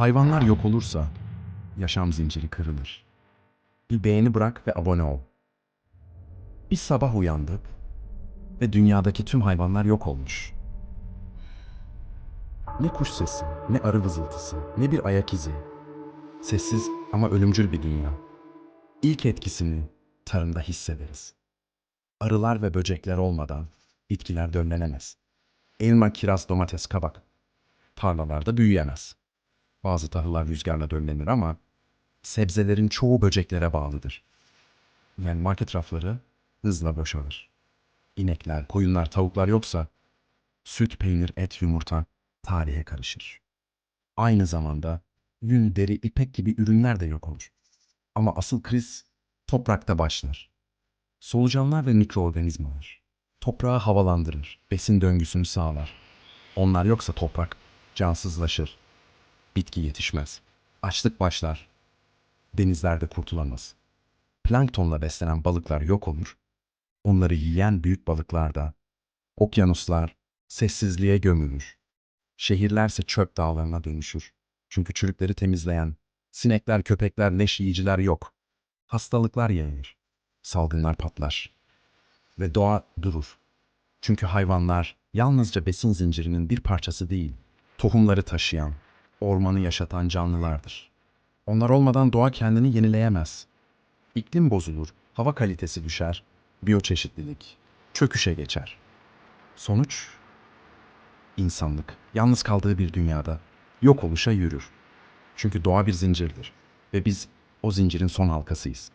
Hayvanlar yok olursa yaşam zinciri kırılır. Bir beğeni bırak ve abone ol. Bir sabah uyandık ve dünyadaki tüm hayvanlar yok olmuş. Ne kuş sesi, ne arı vızıltısı, ne bir ayak izi. Sessiz ama ölümcül bir dünya. İlk etkisini tarımda hissederiz. Arılar ve böcekler olmadan bitkiler dönlenemez. Elma, kiraz, domates, kabak tarlalarda büyüyemez. Bazı tahıllar rüzgarla döllenir ama sebzelerin çoğu böceklere bağlıdır. Yani market rafları hızla boşalır. İnekler, koyunlar, tavuklar yoksa süt, peynir, et, yumurta tarihe karışır. Aynı zamanda yün, deri, ipek gibi ürünler de yok olur. Ama asıl kriz toprakta başlar. Solucanlar ve mikroorganizmalar. Toprağı havalandırır, besin döngüsünü sağlar. Onlar yoksa toprak cansızlaşır. Bitki yetişmez. Açlık başlar. Denizlerde kurtulamaz. Planktonla beslenen balıklar yok olur. Onları yiyen büyük balıklar da. Okyanuslar sessizliğe gömülür. Şehirlerse çöp dağlarına dönüşür. Çünkü çürükleri temizleyen sinekler, köpekler, leş yiyiciler yok. Hastalıklar yayılır. Salgınlar patlar. Ve doğa durur. Çünkü hayvanlar yalnızca besin zincirinin bir parçası değil, tohumları taşıyan, ormanı yaşatan canlılardır. Onlar olmadan doğa kendini yenileyemez. İklim bozulur, hava kalitesi düşer, biyoçeşitlilik çöküşe geçer. Sonuç insanlık yalnız kaldığı bir dünyada yok oluşa yürür. Çünkü doğa bir zincirdir ve biz o zincirin son halkasıyız.